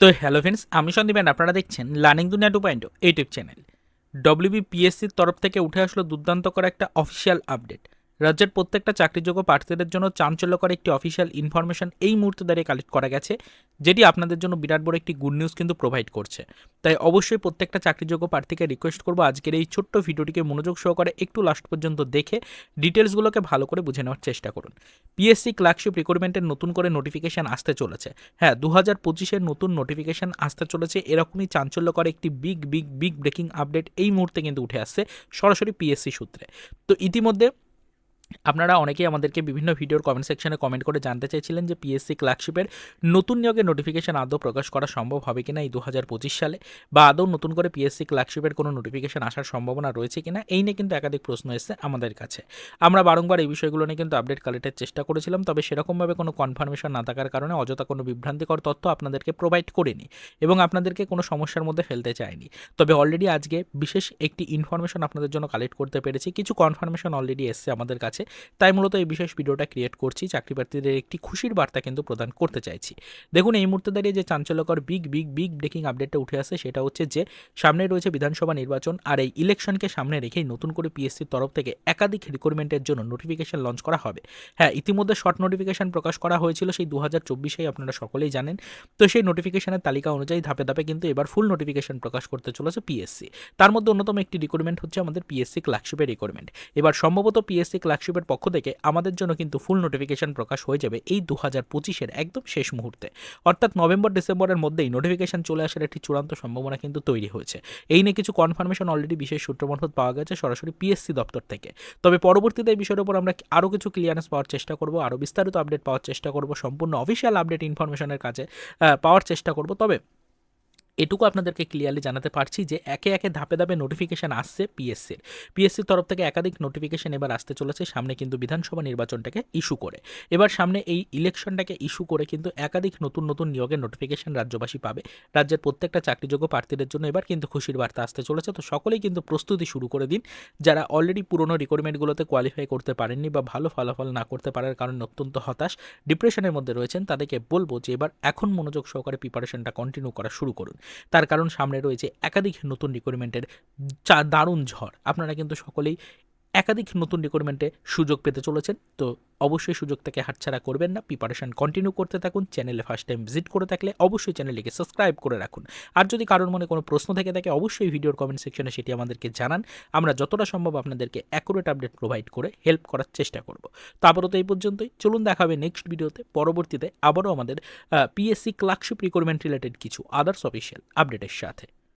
তো hello friends আমি সন্দীপ আপনারা দেখছেন learning Duniya two point YouTube channel WB ডব্লিউবিপিএসসির তরফ থেকে উঠে আসলো দুর্দান্ত দুর্দান্তকর একটা অফিসিয়াল আপডেট রাজ্যের প্রত্যেকটা চাকরিযোগ্য প্রার্থীদের জন্য চাঞ্চল্যকর একটি অফিসিয়াল ইনফরমেশন এই মুহূর্তে দাঁড়িয়ে কালেক্ট করা গেছে, যেটি আপনাদের জন্য বিরাট বড় একটি গুড নিউজ কিন্তু প্রোভাইড করছে। তাই অবশ্যই প্রত্যেকটা চাকরিযোগ্য প্রার্থীকে রিকোয়েস্ট করব আজকের এই ছোট্ট ভিডিওটিকে মনোযোগ সহকারে একটু লাস্ট পর্যন্ত দেখে ডিটেলসগুলোকে ভালো করে বুঝে নেওয়ার চেষ্টা করুন। পিএসসি ক্লার্কশিপ রিক্রুটমেন্টের নতুন করে নোটিফিকেশান আসতে চলেছে। হ্যাঁ দু হাজার পঁচিশের নতুন নোটিফিকেশন আসতে চলেছে, এরকমই চাঞ্চল্যকর একটি big big big breaking update এই মুহূর্তে কিন্তু উঠে আসছে সরাসরি পিএসসি সূত্রে। তো ইতিমধ্যে আপনারা অনেকেই আমাদেরকে বিভিন্ন ভিডিওর কমেন্ট সেকশনে কমেন্ট করে জানতে চাইছিলেন যে পিএসসি ক্লার্কশিপের নতুন নিয়োগের নোটিফিকেশন আদৌ প্রকাশ করা সম্ভব হবে কিনা এই দু হাজার পঁচিশ সালে বা আদৌ নতুন করে পিএসসি ক্লার্কশিপের কোনো নোটিফিকেশন আসার সম্ভাবনা রয়েছে কিনা, এই নিয়ে কিন্তু একাধিক প্রশ্ন এসেছে আমাদের কাছে। আমরা বারংবার এই বিষয়গুলো নিয়ে কিন্তু আপডেট কালেক্টের চেষ্টা করেছিলাম, তবে সেরকমভাবে কোনো কনফার্মেশন না থাকার কারণে অযথা কোনো বিভ্রান্তিকর তথ্য আপনাদেরকে প্রোভাইড করিনি এবং আপনাদেরকে কোনো সমস্যার মধ্যে ফেলতে চাইনি। তবে অলরেডি আজকে বিশেষ একটি ইনফরমেশন আপনাদের জন্য কালেক্ট করতে পেরেছি, কিছু কনফার্মেশন অলরেডি এসছে আমাদের কাছে। তাই মূলত এই বিশেষ ভিডিওটা ক্রিয়েট করছি। চাকরি প্রার্থীদের একটি খুশির বার্তা কিন্তু প্রদান করতে চাইছি। দেখুন, এই মুহূর্তে দাঁড়িয়ে যে চাঞ্চল্যকর বিগ বিগ বিগ ব্রেকিং আপডেটটা উঠে আসে, সেটা হচ্ছে যে সামনে রয়েছে বিধানসভা নির্বাচন, আর এই ইলেকশনকে সামনে রেখেই নতুন করে পিএসসির তরফ থেকে একাধিক রিক্রুটমেন্টের জন্য নোটিফিকেশন লঞ্চ করা হবে। হ্যাঁ ইতিমধ্যে শর্ট নোটিফিকেশন প্রকাশ করা হয়েছিল, সেই দু হাজার চব্বিশেই আপনারা সকলেই জানেন। তো সেই নোটিফিকেশনের তালিকা অনুযায়ী ধাপে ধাপে কিন্তু এবার ফুল নোটিফিকেশন প্রকাশ করতে চলেছে পিএসসি তার মধ্যে অন্যতম একটি রিক্রুটমেন্ট হচ্ছে আমাদের পিএসসি ক্লার্কশিপের রিক্রুটমেন্ট এবার সম্ভবত পিএসসি ক্লার্কশিপের পক্ষ থেকে আমাদের জন্য কিন্তু ফুল নোটিফিকেশন প্রকাশ হয়ে যাবে এই দু হাজার পঁচিশের একদম শেষ মুহূর্তে। অর্থাৎ নভেম্বর, ডিসেম্বরের মধ্যেই নোটিফিকেশন চলে আসার একটি চূড়ান্ত সম্ভাবনা কিন্তু তৈরি হয়েছে। এই নিয়ে কিছু কনফার্মেশন অলরেডি বিশেষ সূত্র মারফত পাওয়া গেছে সরাসরি পিএসসি দপ্তর থেকে। তবে পরবর্তীতে এই বিষয়ের উপর আমরা আরও কিছু ক্লিয়ারেন্স পাওয়ার চেষ্টা করব, আরও বিস্তারিত আপডেট পাওয়ার চেষ্টা করব, সম্পূর্ণ অফিসিয়াল আপডেট ইনফরমেশনের কাছে পাওয়ার চেষ্টা করব। তবে এটুকু আপনাদেরকে ক্লিয়ারলি জানাতে পারছি যে একে একে ধাপে ধাপে নোটিফিকেশন আসছে পিএসসির পিএসসির তরফ থেকে একাধিক নোটিফিকেশন এবার আসতে চলেছে, সামনে কিন্তু বিধানসভা নির্বাচনটাকে ইস্যু করে। এবার সামনে এই ইলেকশনটাকে ইস্যু করে কিন্তু একাধিক নতুন নতুন নিয়োগের নোটিফিকেশন রাজ্যবাসী পাবে। রাজ্যের প্রত্যেকটা চাকরিযোগ্য প্রার্থীদের জন্য এবার কিন্তু খুশির বার্তা আসতে চলেছে। তো সকলেই কিন্তু প্রস্তুতি শুরু করে দিন। যারা অলরেডি পুরনো রিকোয়ারমেন্টগুলোতে কোয়ালিফাই করতে পারেননি বা ভালো ফলাফল না করতে পারার কারণে অত্যন্ত হতাশ ডিপ্রেশনের মধ্যে রয়েছেন, তাদেরকে বলব যে এবার এখন মনোযোগ সহকারে প্রিপারেশনটা কন্টিনিউ করা শুরু করুন। তার কারণ সামনে রয়েছে একাধিক নতুন রিক্রুটমেন্টের চা দারুণ ঝড়। আপনারা কিন্তু সকলেই একাধিক নতুন রিক্রুটমেন্টে সুযোগ পেতে চলেছেন। তো অবশ্যই সুযোগ থেকে হাতছাড়া করবেন না। প্রিপারেশন কন্টিনিউ করতে থাকুন। চ্যানেলে ফার্স্ট টাইম ভিজিট করে থাকলে অবশ্যই চ্যানেলটিকে সাবস্ক্রাইব করে রাখুন। আর যদি কারোর মনে কোনো প্রশ্ন থেকে থাকে, অবশ্যই ভিডিওর কমেন্ট সেকশনে সেটি আমাদেরকে জানান। আমরা যতটা সম্ভব আপনাদেরকে অ্যাকুরেট আপডেট প্রোভাইড করে হেল্প করার চেষ্টা করব। তো এই পর্যন্তই। চলুন দেখাবে নেক্সট ভিডিওতে পরবর্তীতে আবারও আমাদের পিএসসি ক্লার্কশিপ রিক্রুটমেন্ট রিলেটেড কিছু আদার্স অফিসিয়াল আপডেটের সাথে।